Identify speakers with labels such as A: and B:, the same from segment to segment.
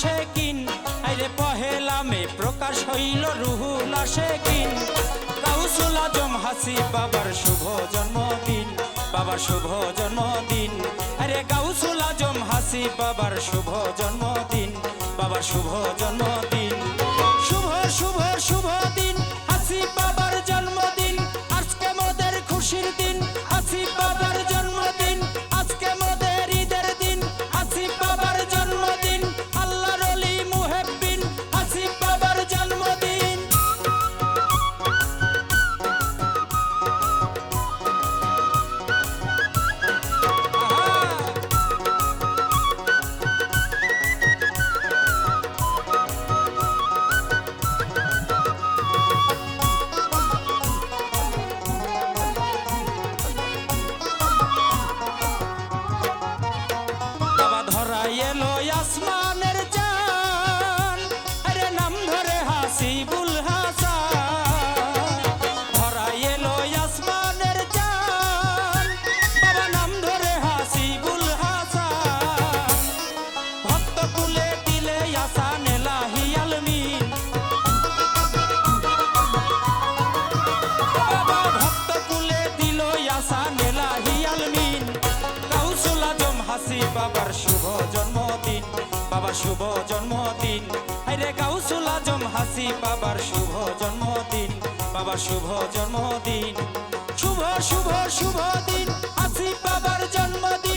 A: আশেকিন আইরে পহেলা প্রকাশ হইল রুহুল আশেকিন। কাউসুল আজম হাসি, বাবার শুভ জন্মদিন, বাবার শুভ জন্মদিন। আরে কাউসুল আজম হাসি, বাবার শুভ জন্মদিন, বাবার শুভ জন্মদিন। করছি বাবার শুভ জন্মদিন, বাবার শুভ জন্মদিন। আইরে গাউসুল আজম হাসি বাবার শুভ জন্মদিন, বাবার শুভ জন্মদিন। শুভ শুভ শুভ দিন হাসি বাবার জন্মদিন।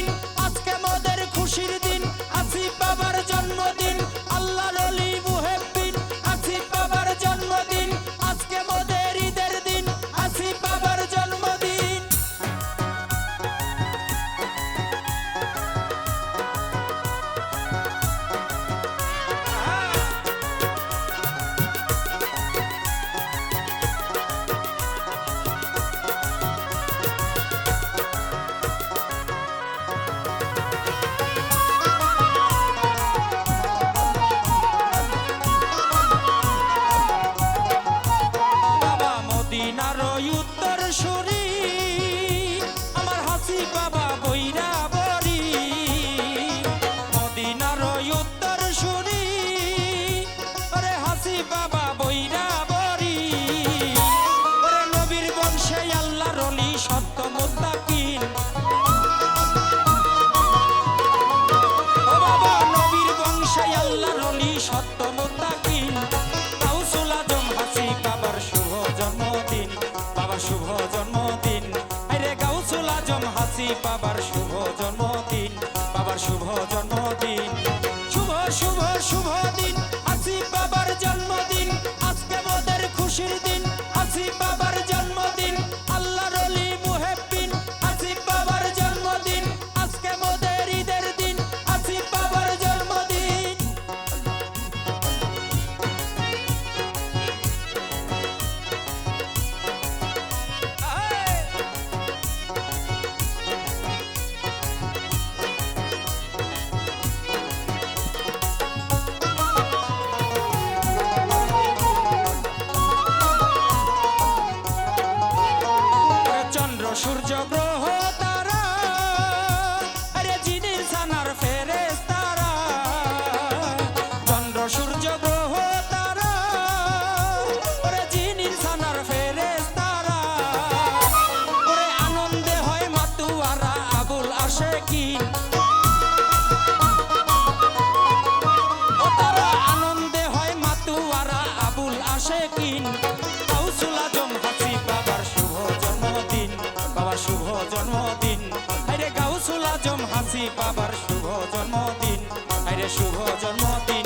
A: বাবার শুভ জন্মদিন বাবার শুভ গৌসুল আজম হাসি বাবার শুভ জন্মদিন। আরে শুভ জন্মদিন।